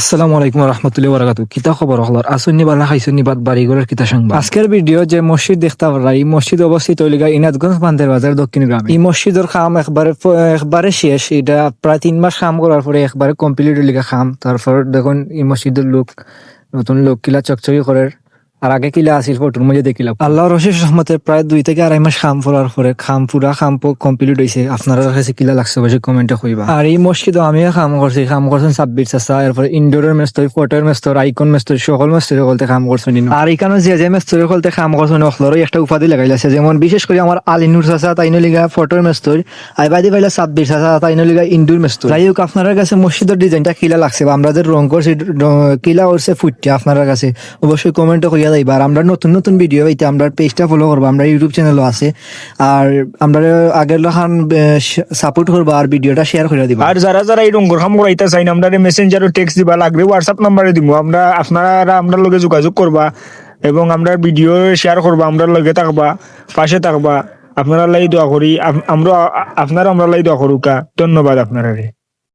আসসালামু আলাইকুম রহমতুল্লাহ বারাকাতু কিতা খবর হলার? আসুন্নি বালা খাইছুন্নি বাদ বাড়িঘরের কিতা সংবাদ? আজকের ভিডিও যে মসজিদ দেখতে পারা এই মসজিদ অবস্থিত হইলিগা ইনাদগঞ্জ বান্দের বাজার দক্ষিণ গ্রামে। এই মসজিদের খাম একবারে একবারে শেষ। এটা প্রায় তিন মাস কাম করার পরে একবারে কমপ্লিট হইলিগা খাম। তারপর দেখুন এই মসজিদের লোক নতুন লোক কিলা চকচকি করে। আর আগে কিলা আসিল ফটোর মধ্যে দেখিলাম। আল্লাহর রশিদ প্রায় দুই থেকে আড়াই মাস খাম পড়ার পরে খাম পুরা খাম কমপ্লিট হয়েছে আপনারা কাছে কিলা লাগছে বসে কমেন্টে কইবা। আর এই মসজিদও আমিও কাম করছি কাম করছেন সাব্বির চাষা এরপরে ইনডোরের ফটোর আইকন সকল মেস্তরি সকলতে কাম করছেন। আর এখানে যে যে মেস্তরি সকলতে কাম করছেন একটা উপাধি যেমন বিশেষ করে আমার আলিনুর চাষা তাইনো লিগা ফটোর আই বাদি পাইলা সাব্বির চাষা তাইনো লিগা ইনডোর মেস্তর যাই হোক, আপনার কাছে মসজিদের ডিজাইনটা কিলা লাগছে, বা আমরা যে রং করছি কিলা করছে ফুটছে, আপনার কাছে অবশ্যই কমেন্টও করিয়া যাইবা আমরা নতুন নতুন ভিডিও পাইতে আমরা পেজটা ফলো করব, আমরা ইউটিউব চ্যানেলও আছে। আর আমরা আগের লখান সাপোর্ট করব আর ভিডিওটা শেয়ার করে দিবা। আর যারা যারা এই রঙ্গর খাম করাইতে না আমরা মেসেঞ্জারও টেক্সট দিবা, লাগবে হোয়াটসঅ্যাপ নাম্বারে দিব আমরা, আপনারা আমরা লগে যোগাযোগ করবা এবং আমরা ভিডিও শেয়ার করবা, আমরা লগে থাকবা, পাশে থাকবা। আপনারা লাই দোয়া করি আমরা আপনারা আমরা লাই দোয়া করুকা ধন্যবাদ আপনারা